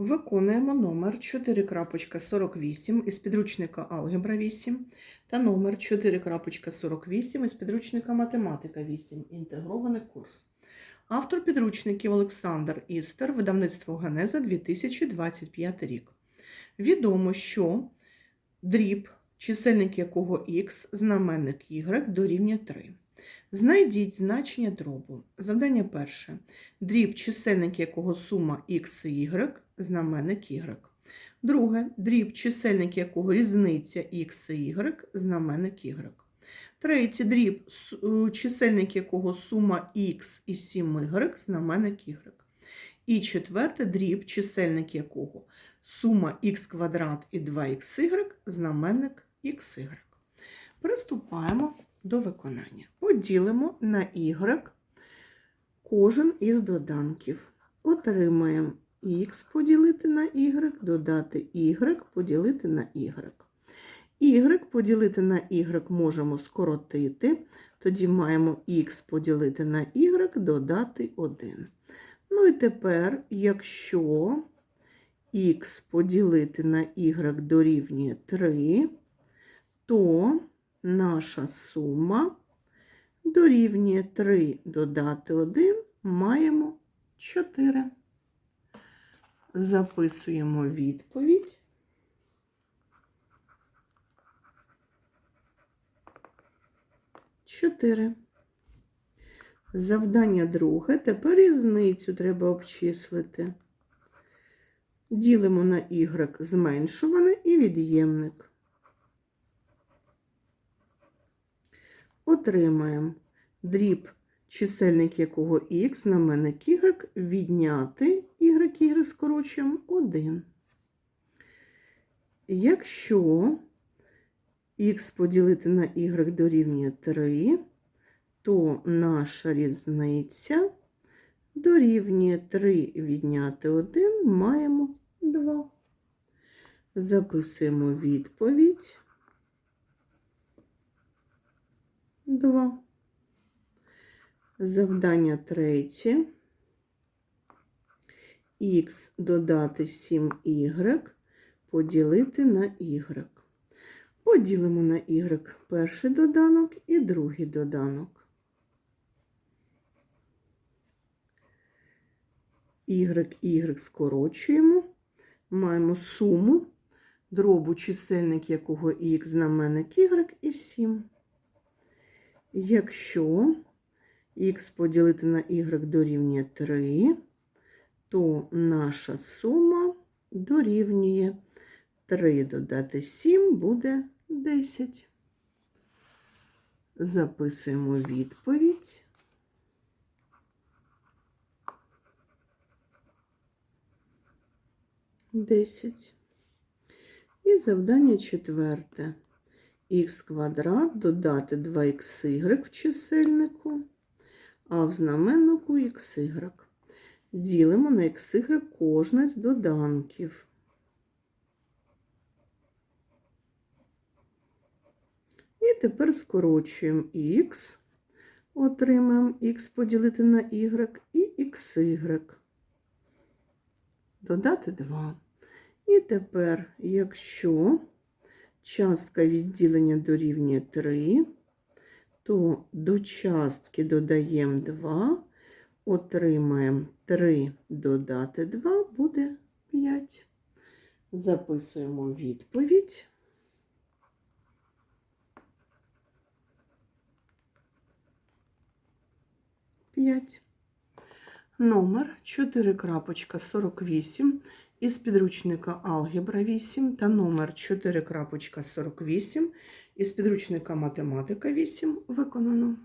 Виконуємо номер 4.48 із підручника Алгебра 8 та номер 4.48 із підручника Математика 8. Інтегрований курс. Автор підручників Олександр Істер, видавництво Генеза 2025 рік. Відомо, що дріб, чисельник якого х, знаменник y дорівнює 3. Знайдіть значення дробу. Завдання перше. Дріб, чисельник якого сума х і y, знаменник y. Друге. Дріб, чисельник якого різниця х і y, знаменник y. Третє. Дріб, е, чисельник якого сума х і 7y, знаменник y. І четверте. Дріб, чисельник якого сума х квадрат і 2xy, знаменник xy. Приступаємо до виконання. Поділимо на y кожен із доданків. Отримаємо х поділити на y, додати y поділити на y. y поділити на y можемо скоротити, тоді маємо х поділити на y, додати 1. Ну і тепер, якщо х поділити на y дорівнює 3, то наша сума дорівнює 3 додати 1, маємо 4. Записуємо відповідь. Чотири. Завдання друге. Тепер різницю треба обчислити. Ділимо на y зменшуване і від'ємник. Отримаємо дріб, чисельник якого х, знаменник y, відняти y, y скорочуємо 1. Якщо х поділити на y дорівнює 3, то наша різниця дорівнює 3 відняти 1, маємо 2. Записуємо відповідь. 2. Завдання третє. Х додати 7y поділити на y. Поділимо на y перший доданок і другий доданок. y, y скорочуємо. Маємо суму дробу чисельник якого х знаменник y і 7. Якщо х поділити на y дорівнює 3, то наша сума дорівнює 3 додати 7 буде 10. Записуємо відповідь. Десять. І завдання четверте х квадрат додати 2xy в чисельнику, а в знаменнику xy. Ділимо на xy кожне з доданків. І тепер скорочуємо х, отримаємо х поділити на y і xy. Додати 2. І тепер, якщо частка відділення дорівнює 3, то до частки додаємо 2, отримаємо 3 додати 2 буде 5. Записуємо відповідь. П'ять. Номер 4.48 із підручника Алгебра 8 та номер 4.48 із підручника Математика 8 виконано.